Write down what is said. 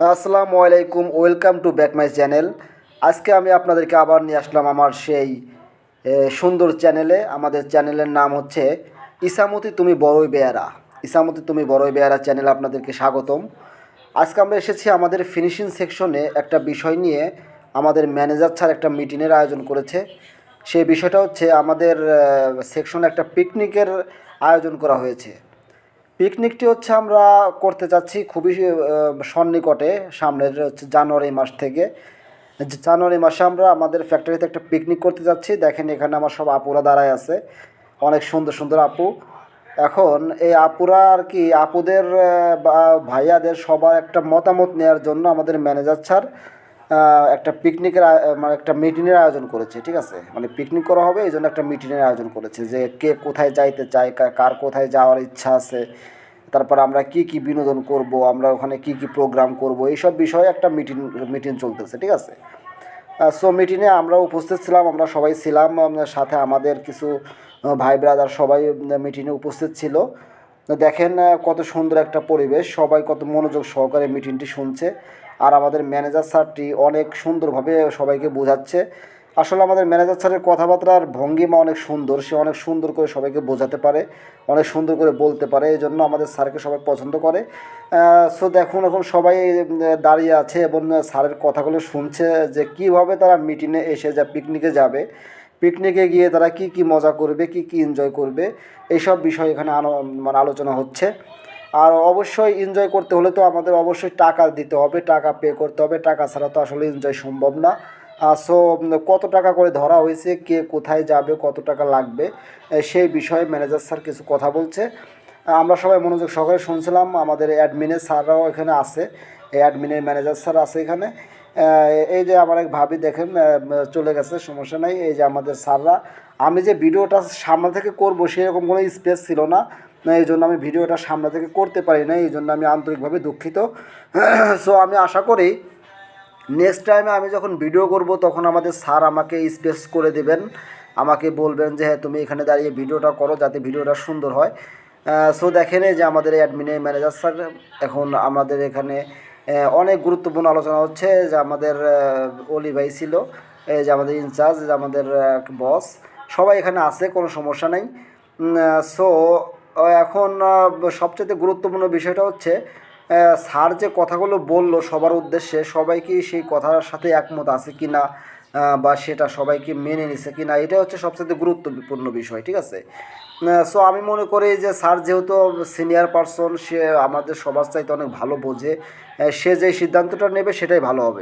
আসসালামু আলাইকুম, welcome to back my channel. আজকে আমি আপনাদেরকে আবার নিয়ে আসলাম আমার সেই সুন্দর চ্যানেলে। আমাদের চ্যানেলের নাম হচ্ছে ইসামতি তুমি বড়ই বেয়ারা। ইসামতি তুমি বড়ই বেয়ারা চ্যানেলে আপনাদেরকে স্বাগতম। আজকে আমরা এসেছি আমাদের ফিনিশিং সেকশনে একটা বিষয় নিয়ে। আমাদের ম্যানেজার স্যার একটা মিটিংয়ের আয়োজন করেছে। সেই বিষয়টা হচ্ছে আমাদের সেকশনে একটা পিকনিকের আয়োজন করা হয়েছে। পিকনিকটি হচ্ছে আমরা করতে যাচ্ছি খুবই সন্নিকটে সামনের হচ্ছে জানুয়ারি মাস থেকে। জানুয়ারি মাসে আমরা আমাদের ফ্যাক্টরিতে একটা পিকনিক করতে যাচ্ছি। দেখেন এখানে আমার সব আপুরা দাঁড়ায় আছে। অনেক সুন্দর সুন্দর আপু। এখন এই আপুরা আর কি আপুদের বা ভাইয়াদের সবার একটা মতামত নেওয়ার জন্য আমাদের ম্যানেজার আহ, একটা পিকনিকের মানে একটা মিটিংয়ের আয়োজন করেছে, ঠিক আছে? মানে পিকনিক করা হবে এই জন্য একটা মিটিংয়ের আয়োজন করেছে যে কে কোথায় যাইতে চায় কার কোথায় যাওয়ার ইচ্ছা আছে, তারপর আমরা কি কি বিনোদন করব, আমরা ওখানে কি কি প্রোগ্রাম করব, এইসব বিষয়ে একটা মিটিং মিটিং চলতেছে, ঠিক আছে? সো মিটিংয়ে আমরা উপস্থিত ছিলাম, আমরা সবাই ছিলাম সাথে আমাদের কিছু ভাই ব্রাদার সবাই মিটিংয়ে উপস্থিত ছিল। দেখেন কত সুন্দর একটা পরিবেশ, সবাই কত মনোযোগ সহকারে মিটিংটি শুনছে। আর আমাদের ম্যানেজার স্যারটি অনেক সুন্দরভাবে সবাইকে বোঝাচ্ছে। আসলে আমাদের ম্যানেজার স্যারের কথাবার্তার ভঙ্গিমা অনেক সুন্দর, সে অনেক সুন্দর করে সবাইকে বোঝাতে পারে, অনেক সুন্দর করে বলতে পারে এই জন্য আমাদের স্যারকে সবাই পছন্দ করে। সো দেখুন, এখন সবাই দাঁড়িয়ে আছে এবং স্যারের কথাগুলো শুনছে যে কীভাবে তারা মিটিংয়ে এসে যা পিকনিকে যাবে। পিকনিকে গিয়ে তারা কি কি মজা করবে, কি কি এনজয় করবে এইসব বিষয় এখানে মানে আলোচনা হচ্ছে। আর অবশ্যই এনজয় করতে হলে তো আমাদের অবশ্যই টাকা দিতে হবে, টাকা পে করতে হবে, টাকা ছাড়া তো আসলে এনজয় সম্ভব না। সো কত টাকা করে ধরা হয়েছে, কে কোথায় যাবে, কত টাকা লাগবে সেই বিষয়ে ম্যানেজার স্যার কিছু কথা বলছে। আমরা সবাই মনোযোগ সহকারে শুনছিলাম, আমাদের অ্যাডমিনের স্যাররাও এখানে আছে অ্যাডমিনের ম্যানেজার স্যার আছে এখানে। এই যে আমার এক ভাবি দেখেন চলে গেছে, সমস্যা নাই। এই যে আমাদের স্যাররা, আমি যে ভিডিওটা সামনে থেকে করব সেরকম কোনো স্পেস ছিল না। এই জন্য আমি ভিডিওটা সামনে থেকে করতে পারি না এই জন্য আমি আন্তরিকভাবে দুঃখিত। সো আমি আশা করি নেক্সট টাইমে আমি যখন ভিডিও করব, তখন আমাদের স্যার আমাকে স্পেস করে দেবেন। আমাকে বলবেন যে হ্যাঁ তুমি এখানে দাঁড়িয়ে ভিডিওটা করো, যাতে ভিডিওটা সুন্দর হয়। সো দেখেন এই যে আমাদের অ্যাডমিনের ম্যানেজার স্যার, এখন আমাদের এখানে অনেক গুরুত্বপূর্ণ আলোচনা হচ্ছে যে আমাদের অলি ভাই ছিল যে আমাদের ইনচার্জ যে আমাদের বস, সবাই এখানে আছে, কোনো সমস্যা নেই। সো এখন সবচেয়ে গুরুত্বপূর্ণ বিষয়টা হচ্ছে স্যার যে কথাগুলো বলল সবার উদ্দেশ্যে, সবাই কি সেই কথার সাথে একমত আছে কি না বা সেটা সবাইকে মেনে নিছে কি না এটা হচ্ছে সবচেয়ে গুরুত্বপূর্ণ বিষয়, ঠিক আছে? সো আমি মনে করি যে স্যার যেহেতু সিনিয়র পারসন সে আমাদের সবার চাইতে অনেক ভালো বোঝে সে যে সিদ্ধান্তটা নেবে সেটাই ভালো হবে।